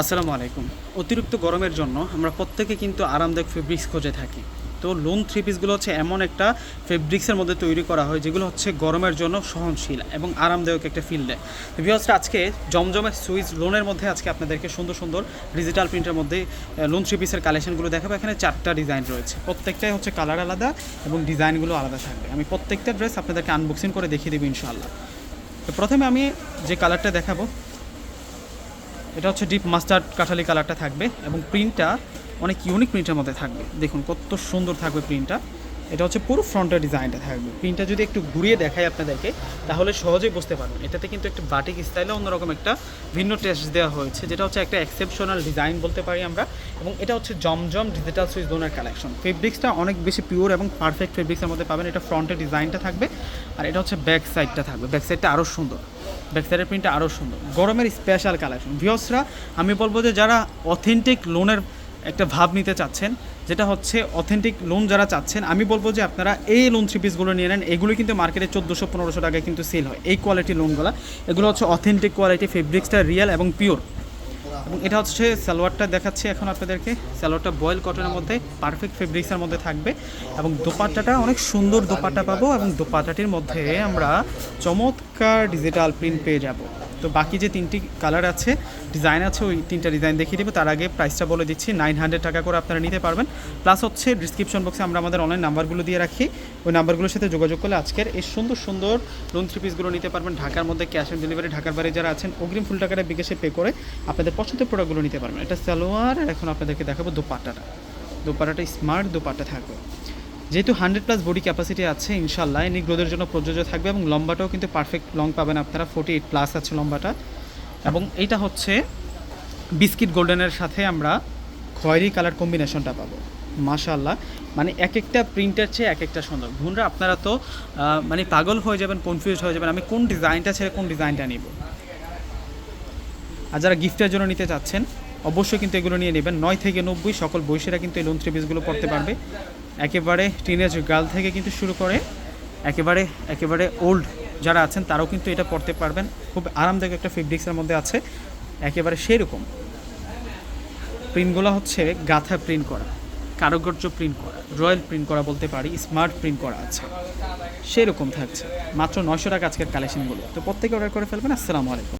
আসসালামু আলাইকুম। অতিরিক্ত গরমের জন্য আমরা প্রত্যেকে কিন্তু আরামদায়ক ফেব্রিক্স খোঁজে থাকি। তো লোন থ্রি পিসগুলো হচ্ছে এমন একটা ফেব্রিক্সের মধ্যে তৈরি করা হয়, যেগুলো হচ্ছে গরমের জন্য সহনশীল এবং আরামদায়ক একটা ফিল দেয় ভিওসটা আজকে জমজমের সুইচ লোনের মধ্যে আজকে আপনাদেরকে সুন্দর সুন্দর ডিজিটাল প্রিন্টের মধ্যে লোন থ্রি পিসের কালেকশনগুলো দেখাবো। এখানে চারটা ডিজাইন রয়েছে। প্রত্যেকটাই হচ্ছে কালার আলাদা এবং ডিজাইনগুলো আলাদা থাকবে। আমি প্রত্যেকটা ড্রেস আপনাদেরকে আনবক্সিং করে দেখিয়ে দেবো ইনশাআল্লাহ। তো প্রথমে আমি যে কালারটা দেখাবো এটা হচ্ছে ডিপ মাস্টার্ড কাঠালি কালারটা থাকবে এবং প্রিন্টটা অনেক ইউনিক প্রিন্টের মধ্যে থাকবে। দেখুন, কত সুন্দর থাকবে প্রিন্টটা। এটা হচ্ছে পুরো ফ্রন্টের ডিজাইনটা থাকবে। প্রিন্টটা যদি একটু ঘুরিয়ে দেখাই আপনাদেরকে, তাহলে সহজেই বুঝতে পারবেন। এটাতে কিন্তু একটা বাটিক স্টাইলে অন্যরকম একটা ভিন্ন টেস্ট দেওয়া হয়েছে, যেটা হচ্ছে একটা এক্সেপশনাল ডিজাইন বলতে পারি আমরা। এবং এটা হচ্ছে জমজম ডিজিটাল সুইচ ডোনার কালেকশন ফেব্রিক্সটা অনেক বেশি পিওর এবং পারফেক্ট ফেব্রিক্সের মধ্যে পাবেন। এটা ফ্রন্টের ডিজাইনটা থাকবে। আর এটা হচ্ছে ব্যাক সাইডটা থাকবে। ব্যাক সাইডটা আরও সুন্দর। ব্যাক সাইডের প্রিন্টটা আরও সুন্দর। গরমের স্পেশাল কালেকশন ভিওসরা আমি বলব যে যারা অথেন্টিক লোনের একটা ভাব নিতে চাচ্ছেন, যেটা হচ্ছে অথেন্টিক লোন যারা চাচ্ছেন, আমি বলব যে আপনারা এই লোন থ্রি পিসগুলো নিয়ে নেন। এগুলো কিন্তু মার্কেটে চোদ্দোশো, পনেরোশো টাকায় কিন্তু সেল হয়। এই কোয়ালিটি লোনগুলো এগুলো হচ্ছে অথেন্টিক কোয়ালিটি ফেব্রিক্সটা রিয়েল এবং পিওর এবং এটা হচ্ছে সালোয়ারটা দেখাচ্ছি এখন আপনাদেরকে। সালোয়ারটা বয়েল কটনের মধ্যে পারফেক্ট ফেব্রিক্সের মধ্যে থাকবে। এবং দোপাট্টাটা অনেক সুন্দর দোপাট্টা পাবো এবং দোপাট্টাটির মধ্যে আমরা চমৎকার ডিজিটাল প্রিন্ট পেয়ে যাব। তো বাকি যে তিনটি কালার আছে ডিজাইন আছে, ওই তিনটা ডিজাইন দেখিয়ে দেবো। তার আগে প্রাইসটা বলে দিচ্ছি নাইন হান্ড্রেড টাকা করে আপনারা নিতে পারবেন। প্লাস হচ্ছে ডিসক্রিপশন বক্সে আমরা আমাদের অনলাইন নাম্বারগুলো দিয়ে রাখি। ওই নাম্বারগুলোর সাথে যোগাযোগ করলে আজকের এই সুন্দর সুন্দর লোন থ্রি পিসগুলো নিতে পারবেন। ঢাকার মধ্যে ক্যাশ অন ডেলিভারি ঢাকার বাইরে যারা আছেন, অগ্রিম ফুল টাকাটা বিকাশে পে করে আপনাদের পছন্দের প্রোডাক্টগুলো নিতে পারবেন। এটা সালোয়ার এখন আপনাদেরকে দেখাবো দোপাট্টাটা। দোপাট্টাটা স্মার্ট দোপাট্টা থাকবে। যেহেতু হান্ড্রেড প্লাস বডি ক্যাপাসিটি আছে ইনশাল্লাহ এনি গ্রোদের জন্য প্রযোজ্য থাকবে এবং লম্বাটাও কিন্তু পারফেক্ট লং পাবেন আপনারা। ফোর্টি এইট প্লাস আছে লম্বাটা। এবং এইটা হচ্ছে বিস্কিট গোল্ডেনের সাথে আমরা খয়েরি কালার কম্বিনেশনটা পাবো। মাশাল্লাহ মানে এক একটা প্রিন্টের চেয়ে এক একটা সুন্দর। ভুনরা আপনারা তো মানে পাগল হয়ে যাবেন কনফিউজ হয়ে যাবেন, আমি কোন ডিজাইনটা ছেড়ে কোন ডিজাইনটা নিব? আর যারা গিফটের জন্য নিতে চাচ্ছেন, অবশ্যই কিন্তু এগুলো নিয়ে নেবেন। নয় থেকে নব্বই, সকল বয়সীরা কিন্তু এই লোন থ্রি পিসগুলো পড়তে পারবে। একেবারে টিনেজ গার্ল থেকে কিন্তু শুরু করে একেবারে একেবারে ওল্ড যারা আছেন, তারাও কিন্তু এটা পড়তে পারবেন। খুব আরামদায়ক একটা ফেব্রিক্সের মধ্যে আছে। একেবারে সেই রকম প্রিন্টগুলো হচ্ছে গাথা প্রিন্ট করা, কারুকার্য প্রিন্ট করা রয়্যাল প্রিন্ট করা বলতে পারি স্মার্ট প্রিন্ট করা আছে। সেরকম থাকছে। মাত্র নয়শো টাকা আজকের কালেকশনগুলো তো প্রত্যেকে অর্ডার করে ফেলবেন। আসসালামু আলাইকুম।